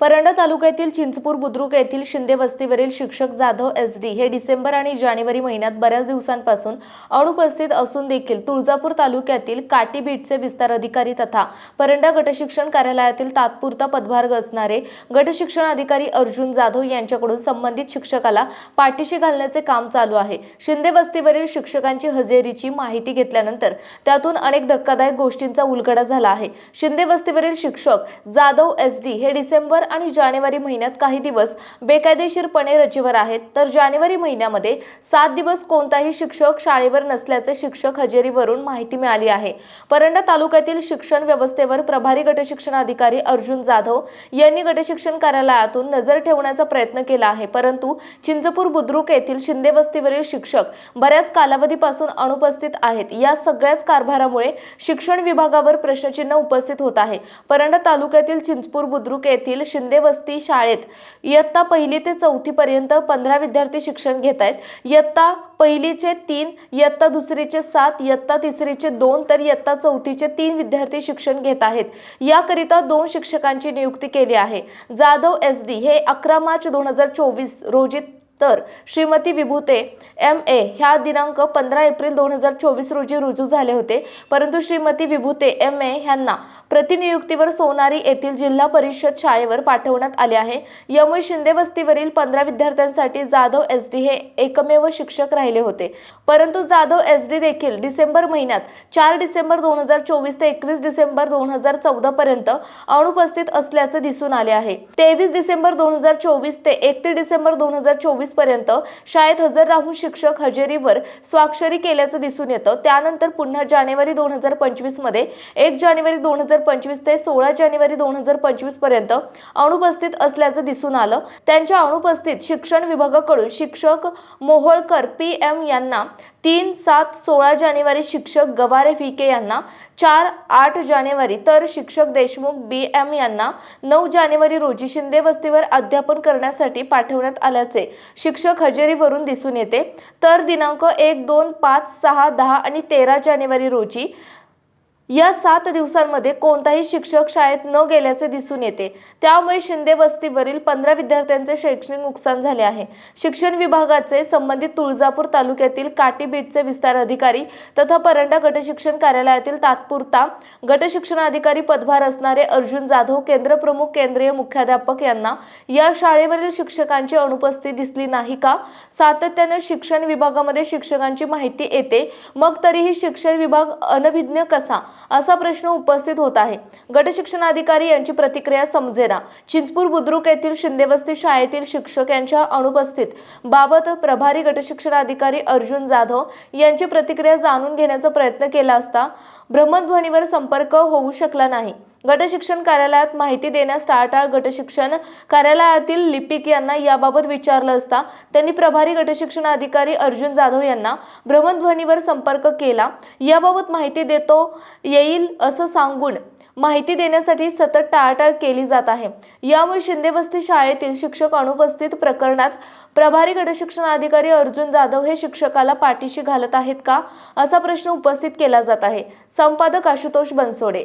परंडा तालुक्यातील चिंचपूर बुद्रुक येथील शिंदे वस्तीवरील शिक्षक जाधव एस डी हे डिसेंबर आणि जानेवारी महिन्यात बऱ्याच दिवसांपासून अनुपस्थित असून देखील तुळजापूर तालुक्यातील काटी बीटचे विस्तार अधिकारी तथा परंडा गटशिक्षण कार्यालयातील तात्पुरता पदभार असणारे गटशिक्षण अधिकारी अर्जुन जाधव यांच्याकडून संबंधित शिक्षकाला पाठीशी घालण्याचे काम चालू आहे. शिंदे वस्तीवरील शिक्षकांची हजेरीची माहिती घेतल्यानंतर त्यातून अनेक धक्कादायक गोष्टींचा उलगडा झाला आहे. शिंदे वस्तीवरील शिक्षक जाधव एस डी हे डिसेंबर आणि जानेवारी महिन्यात काही दिवस बेकायदेशीरपणे रजेवर आहेत तर जानेवारी महिन्यामध्ये सात दिवस कोणताही शिक्षक शाळेवर नसल्याचे शिक्षक हजेरीवरून माहिती मिळाली आहे. परंडा तालुक्यातील शिक्षण व्यवस्थेवर प्रभारी गटशिक्षण अधिकारी अर्जुन जाधव यांनी गटशिक्षण कार्यालयातून नजर ठेवण्याचा प्रयत्न केला आहे. परंतु चिंचपूर बुद्रुक येथील शिंदे वस्तीवरील शिक्षक बऱ्याच कालावधीपासून अनुपस्थित आहेत. या सगळ्याच कारभारामुळे शिक्षण विभागावर प्रश्नचिन्ह उपस्थित होत आहे. परंडा तालुक्यातील चिंचपूर बुद्रुक येथील शिंदे वस्ती शाळेत. इयत्ता पहिली ते चौथी पर्यंत पंधरा विद्यार्थी शिक्षण घेत आहेत. इयत्ता पहिलीचे तीन इयत्ता दुसरीचे सात इयत्ता तिसरीचे दोन तर इयत्ता चौथीचे तीन विद्यार्थी शिक्षण घेत आहेत. याकरिता दोन शिक्षकांची नियुक्ती केली आहे. जाधव एस डी हे अकरा मार्च दोन हजार चोवीस रोजी तर श्रीमती विभूते एम ए ह्या दिनांक पंधरा एप्रिल दोन हजार चोवीस रोजी रुजू झाले होते. परंतु श्रीमती विभूते एम ए ह्यांना प्रतिनियुक्तीवर सोनारी येथील जिल्हा परिषद शाळेवर पाठवण्यात आले आहे. यामुळे शिंदे वस्तीवरील पंधरा विद्यार्थ्यांसाठी जाधव एस डी हे एकमेव शिक्षक राहिले होते. परंतु जाधव एस डी देखील डिसेंबर महिन्यात चार डिसेंबर दोन हजार चोवीस ते एकवीस डिसेंबर दोन हजार चौदा पर्यंत अनुपस्थित असल्याचे दिसून आले आहे. तेवीस डिसेंबर दोन हजार चोवीस ते एकतीस डिसेंबर दोन हजार चोवीस पर्यंत शाळेत हजर राहून शिक्षक हजेरीवर स्वाक्षरी केल्याचं दिसून येतं. त्यानंतर पुन्हा जानेवारी दोन हजार पंचवीसमध्ये एक जानेवारी दोन हजार पंचवीस ते सोळा जानेवारी दोन हजार पंचवीसपर्यंत अनुपस्थित असल्याचं दिसून आलं. त्यांच्या अनुपस्थित शिक्षण विभागाकडून शिक्षक मोहोळकर पी एम यांना तीन सात सोळा जानेवारी शिक्षक गवारे व्ही यांना चार आठ जानेवारी तर शिक्षक देशमुख बी एम यांना नऊ जानेवारी रोजी शिंदे वस्तीवर अध्यापन करण्यासाठी पाठवण्यात आल्याचे शिक्षक हजेरीवरून दिसून येते. तर दिनांक एक दोन पाच सहा दहा आणि तेरा जानेवारी रोजी या सात दिवसांमध्ये कोणताही शिक्षक शाळेत न गेल्याचे दिसून येते. त्यामुळे शिंदे वस्तीवरील पंधरा विद्यार्थ्यांचे शैक्षणिक नुकसान झाले आहे. शिक्षण विभागाचे संबंधित तुळजापूर तालुक्यातील काटी बीटचे विस्तार अधिकारी तथा परंडा गटशिक्षण कार्यालयातील तात्पुरता गटशिक्षण अधिकारी पदभार असणारे अर्जुन जाधव केंद्रप्रमुख केंद्रीय मुख्याध्यापक यांना या शाळेवरील शिक्षकांची अनुपस्थिती दिसली नाही का? सातत्याने शिक्षण विभागामध्ये शिक्षकांची माहिती येते. मग तरीही शिक्षण विभाग अनभिज्ञ कसा? असा प्रश्न उपस्थित होत आहे. गटशिक्षण अधिकारी यांची प्रतिक्रिया समजेना. चिंचपूर बुद्रुक येथील शिंदेवस्ती शाळेतील शिक्षक यांच्या अनुपस्थित. बाबत प्रभारी गटशिक्षण अधिकारी अर्जुन जाधव यांची प्रतिक्रिया जाणून घेण्याचा प्रयत्न केला असता भ्रमणध्वनीवर संपर्क होऊ शकला नाही. गटशिक्षण कार्यालयात माहिती देण्यास टाळाटाळ गटशिक्षण कार्यालयातील लिपिक यांना याबाबत विचारलं असता त्यांनी प्रभारी गटशिक्षण अधिकारी अर्जुन जाधव यांना भ्रमणध्वनीवर संपर्क केला. याबाबत माहिती देतो येईल असं सांगून माहिती देण्यासाठी सतत टाळाटाळ केली जात आहे. यामुळे शिंदेवस्ती शाळेतील शिक्षक अनुपस्थित प्रकरणात प्रभारी गटशिक्षण अधिकारी अर्जुन जाधव हे शिक्षकाला पाठीशी घालत आहेत का? असा प्रश्न उपस्थित केला जात आहे. संपादक आशुतोष बनसोडे.